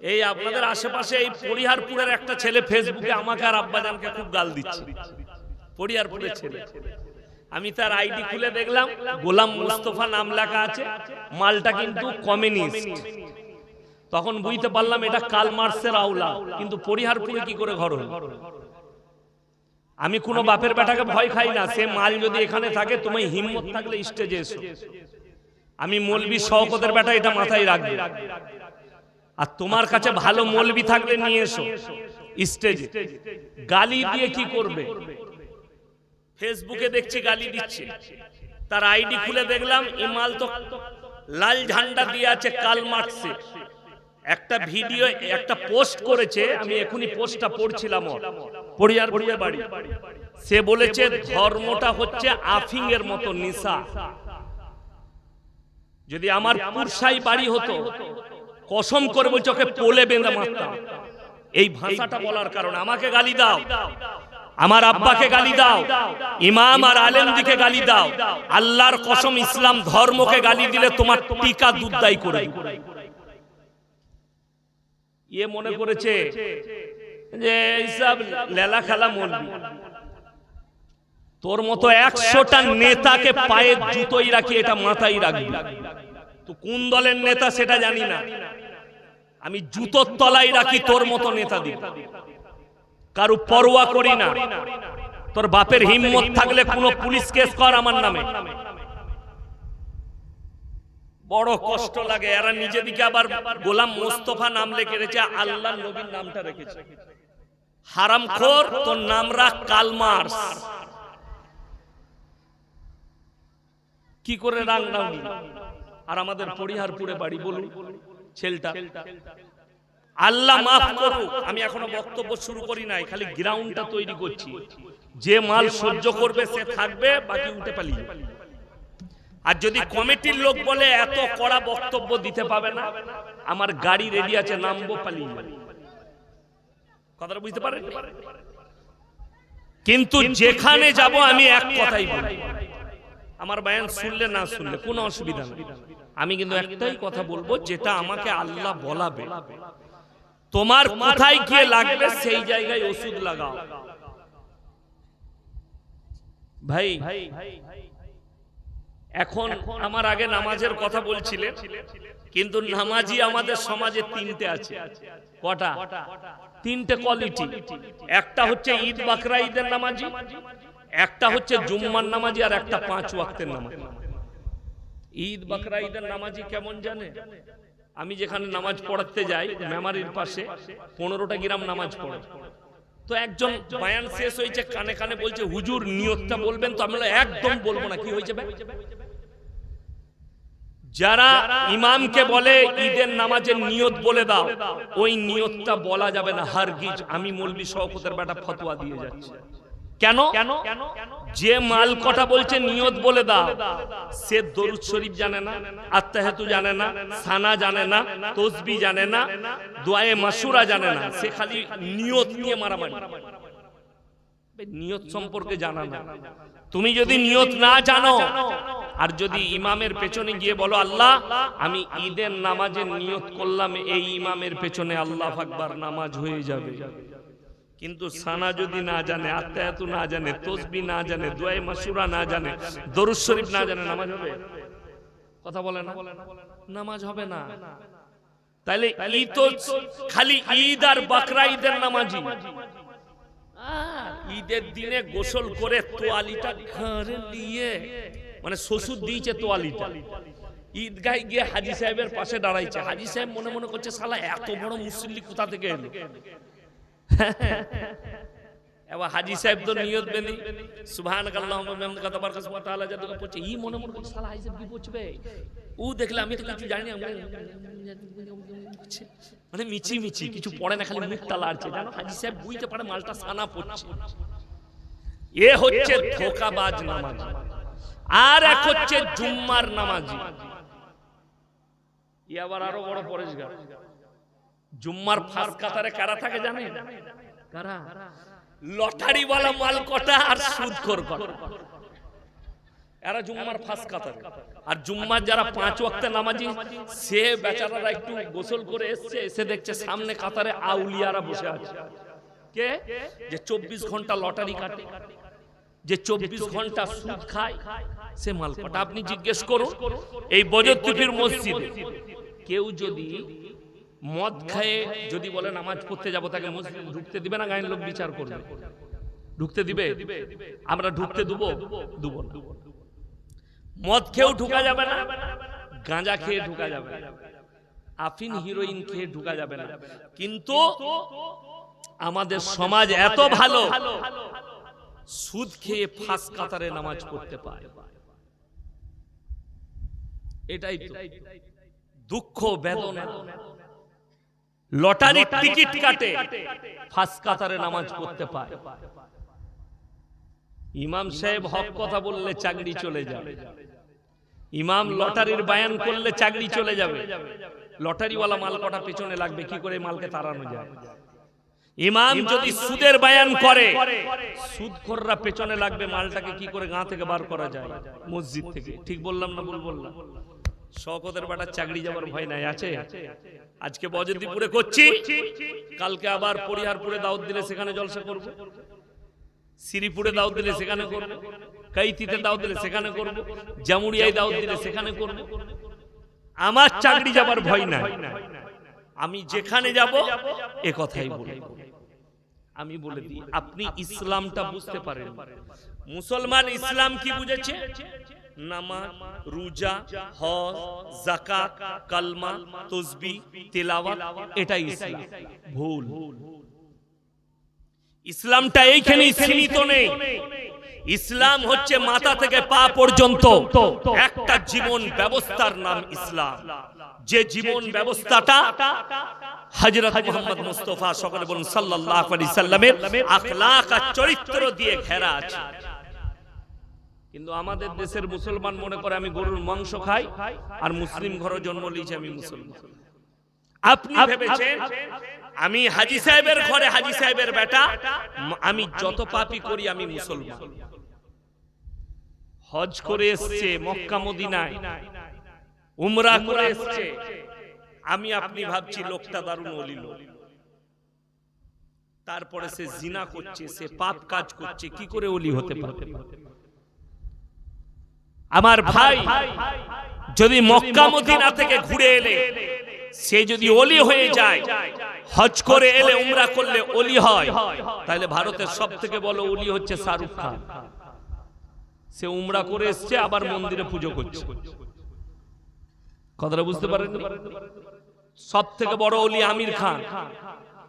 এই আপনাদের আশেপাশে এই পরিহারপুরের একটা ছেলে ফেসবুকে আমাকে আর আব্বাজানকে খুব গাল দিচ্ছে। পরিহারপুরের ছেলে। আমি তার আইডি খুলে দেখলাম, গোলাম মুস্তফা নাম লেখা আছে, মালটা কিন্তু কমিউনিস্ট। তখন বুঝতে পারলাম এটা কাল মার্সের আউলা কিন্তু পরিহারপুরে কি করে ঘর হলো? আমি কোনো বাপের বেটাকে ভয় খাই না, সে মাল যদি এখানে থাকে, তুমি হিম্মত থাকলে স্টেজে এসো। আমি মলবি শওকতের বেটা এটা মাথায় রাখবে। আর তোমার কাছে ভালো মলবি থাকলে নিয়ে এসো। স্টেজে। গালি দিয়ে কি করবে? ফেসবুকে দেখছি গালি দিচ্ছে। তার আইডি খুলে দেখলাম ইমাল তো লাল ঝান্ডা দিয়ে আছে কাল মার্কসে একটা ভিডিও একটা পোস্ট করেছে আমি এখনই পোস্টটা পড়ছিলাম। পড়িয়ার পড়িয়া বাড়ি। সে বলেছে ধর্মটা হচ্ছে আফিং এর মতো নিশা। যদি আমার পুরসাই বাড়ি হতো কসম করে বলছে ওকে পোলে বেঁধে মারতাম। এই ভাষাটা বলার কারণে আমাকে গালি দাও। আমার আব্বাকে গালি দাও। ইমাম আর আলেম দিকে গালি দাও। আল্লাহর কসম ইসলাম ধর্মকে গালি দিলে তোমার টিকা দুধদাই করে ইয়ে মনে করেছে যে এইসব লেলা খেলা মরবি। তোর মতো একশোটা নেতাকে পায়ে জুতোই রাখি এটা মাথায় রাখবি। তো কোন দলের নেতা সেটা জানি না। আমি জুতোর তলায় রাখি তোর মতো নেতা দিব। কারু পরোয়া করি না। তোর বাপের হিম্মত থাকলে কোনো পুলিশ কেস কর আমার নামে। বড় কষ্ট লাগে। এরা নিজেদিকে আবার গোলাম মোস্তফা নাম লিখে রেখেছে, আল্লাহ নবীর নামটা রেখেছে। হারাম খোর, তোর নাম রাখ কালমার্স। কি করে রাং নাউনি আর আমাদের পরিহারপুরে বাড়ি বলুন ছেলটা। আল্লাহ মাফ করুক আমি এখনও বক্তব্য শুরু করি নাই খালি গ্রাউন্ডটা তৈরি করছি। যে মাল সহ্য করবে সে থাকবে বাকি উঠে পালিয়ে আর যদি কমিটির লোক বলে এত কড়া বক্তব্য দিতে পাবে না আমার গাড়ি রেডি আছে নামবো পালিয়ে কথাটা বুঝতে পারেন? কিন্তু যেখানে যাব আমি এক কথাই বলি। আমার বায়ান শুনলে না শুনলে কোনো অসুবিধা নেই। আমি কিন্তু একটাই কথা বলব যেটা আমাকে আল্লাহ বলাবে। তোমার কোথায় গিয়ে লাগবে সেই জায়গায় ওষুধ লাগাও। ভাই এখন আমার আগে নামাজের কথা বলছিলেন কিন্তু নামাজি আমাদের সমাজে তিনটে আছে। কটা? তিনটে কোয়ালিটি একটা হচ্ছে ঈদ বাকরা ঈদের নামাজি একটা হচ্ছে জুম্মার নামাজি আর একটা পাঁচ ওয়াক্তের নামাজি। ঈদ বাকরা ঈদের নামাজি কেমন জানে? আমি যেখানে নামাজ পড়াতে যাই মেমারির পাশে পনেরোটা গ্রাম নামাজ পড়ে। তো একজন বায়ান শেষ হয়েছে কানে কানে বলছে হুজুর নিয়তটা বলবেন তো? আমি একদম বলব না কি হয়েছে যারা ইমামকে বলে ঈদের নামাজের নিয়ত বলে দাও ওই নিয়তটা বলা যাবে না হারগিজ। আমি মৌলবি শওকতের বেটা ফতোয়া দিয়ে যাচ্ছি। কেন? যে মাল কটা বলছে নিয়ত বলে দাও। সে দরুদ শরীফ জানে না আত্মাহেতু জানে না সানা জানে না তসবি জানে না দোয়ায়ে মাসুরা জানে না। সে খালি নিয়ত নিয়ে মারামারি। নিয়ত সম্পর্কে জানা না। তুমি যদি নিয়ত না জানো আর যদি ইমামের পেছনে গিয়ে বলো আল্লাহ আমি ঈদের নামাজের নিয়ত করলাম এই ইমামের পেছনে আল্লাহ আকবার নামাজ হয়ে যাবে। কিন্তু সানা যদি না জানে আত্মায়াতু না জানে তসবি না জানে দোয়াই মাসুরা না জানে দরুদ শরীফ না জানে নামাজ হবে? কথা বলে না? নামাজ হবে না। তাইলে ই তো খালি ঈদ আর বাকরা ঈদের নামাজি। ঈদের দিনে গোসল করে তোয়ালিটা ঘরে নিয়ে মানে শ্বশুর দিয়েছে তোয়ালিটা। ঈদগায় গিয়ে হাজি সাহেবের পাশে দাঁড়াইছে। হাজি সাহেব মনে মনে করছে সালা এত বড় মুসল্লি কোথা থেকে এলো? মনে মিচি মিচি, কিছু পড়ে না হাজি সাহেব বুঝতে পারে মালটা এ হচ্ছে ধোকাবাজ নামাজি। আর এক হচ্ছে জুম্মার নামাজি। আবার আরও বড় পরেশগার। জুম্মার ফার্স্ট কাতারে কারা থাকে জানে কারা? লটারিওয়ালা মাল কটা আর সুদ কটা। এরা জুম্মার ফাঁস কাতারে। আর জুম্মার যারা পাঁচ ওয়াক্তে নামাজি সে বেচারারা একটু গোসল করে এসছে এসে দেখছে সামনে কাতারে আউলিয়ারা বসে আছে। কে? যে চব্বিশ ঘণ্টা লটারি কাটে। যে চব্বিশ ঘণ্টা সুদ খায় সে মাল মালকটা। আপনি জিজ্ঞেস করুন এই বজরতুফির মসজিদে কেউ যদি মদ খায় যদি বলে নামাজ পড়তে যাব, তাকে ঢুকতে দিবে না? গায়ের লোক বিচার করবে। ঢুকতে দিবে? আমরা ঢুকতে দেবো? দেবো মদ খেয়েও ঢুকা যাবে না, গাঁজা খেয়ে ঢুকা যাবে না। আফিন হিরোইন খেয়ে ঢুকা যাবে না। কিন্তু আমাদের সমাজ এত ভালো, সুদ খেয়ে ফাঁস কাতারে নামাজ পড়তে পারে। এটাই দুঃখ, বেদনা। লটারির টিকিট কাটে। ফাঁস কাতারে নামাজ পড়তে পারে ইমাম সাহেব হক কথা বললে চাকরি চলে যাবে। ইমাম লটারির বায়ান করলে চাকরি চলে যাবে। লটারিওয়ালা মাল কটা পেছনে লাগবে কি করে মালকে তাড়ানো যায়? ইমাম যদি সুদের বায়ান করে সুদখোররা পেছনে লাগবে মালটাকে কি করে গাঁ থেকে বার করা যায়? মসজিদ থেকে। ঠিক বললাম না ভুল বললাম? শকতের বাটার চাকরি যাবার ভয় নাই আছে? আজকে বজরদিপুরে করছি। কালকে আবার পরিহারপুরে দাউদ দিলে সেখানে জলসা করব। শ্রীপুরে দাউদ দিলে সেখানে করব। কাইতিতে দাউদ দিলে সেখানে করব। জামুরিয়ায় দাউদ দিলে সেখানে করব। আমার চাকরি যাবার ভয় নাই। আমি যেখানে যাব এ কথাই বলব। আমি বলে দিই আপনি ইসলামটা বুঝতে পারেন। মুসলমান ইসলাম কি বুঝেছে? নামাজ, রোজা, হজ, যাকাত, কালমা, তসবি, তেলাওয়াত, এটাই ইসলাম। ভুল। ইসলামটা এইখানেই সীমিত নেই। ইসলাম হচ্ছে মাথা থেকে পা পর্যন্ত একটা জীবন ব্যবস্থার নাম ইসলাম। যে জীবন ব্যবস্থাটা হযরত মুহাম্মদ মুস্তাফা, সকলে বলুন সাল্লাল্লাহু সাল্লামের আর চরিত্র দিয়ে ঘেরা আছে। কিন্তু আমাদের দেশের মুসলমান মনে করে আমি গরুর মাংস খাই আর মুসলিম ঘরে জন্ম নিয়েছি আমি মুসলমান। আপনি ভেবেছেন আমি হাজি সাহেবের ঘরে হাজি সাহেবের বেটা? আমি যত পাপি করি আমি মুসলমান। হজ করে এসছে মক্কা মদিনায়। উমরা করে এসছে। আমি আপনি ভাবছি লোকটা দারুণ অলিল তারপরে সে জিনা করছে সে পাপ কাজ করছে কি করে অলি হতে পারে? আমার ভাই যদি মক্কা মদিনা থেকে ঘুরে এলে সে যদি অলি হয়ে যায় হজ করে এলে উমরা করলে অলি হয়। তাহলে ভারতের সব থেকে বড় অলি হচ্ছে শাহরুখ খান। সে উমরা করে এসছে আবার মন্দিরে পুজো করছে। কথাটা বুঝতে পারেন সব থেকে বড় অলি আমির খান।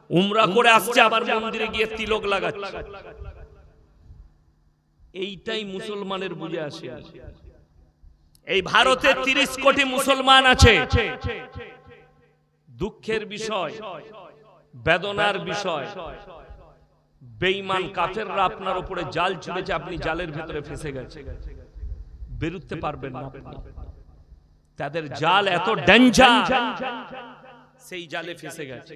উমরা করে আসছে আবার মন্দিরে গিয়ে তিলক লাগাচ্ছে। এইটাই মুসলমানের বুঝে আসে। এই ভারতে তিরিশ কোটি মুসলমান আছে। দুঃখের বিষয় বেদনার বিষয়। বেঈমান কাফেররা আপনার উপরে জাল ছুড়েছে আপনি জালের ভেতরে ফেসে গেছে বেরুতে পারবেন না আপনি। তাদের জাল এত ডেঞ্জার। সেই জালে ফেসে গেছে।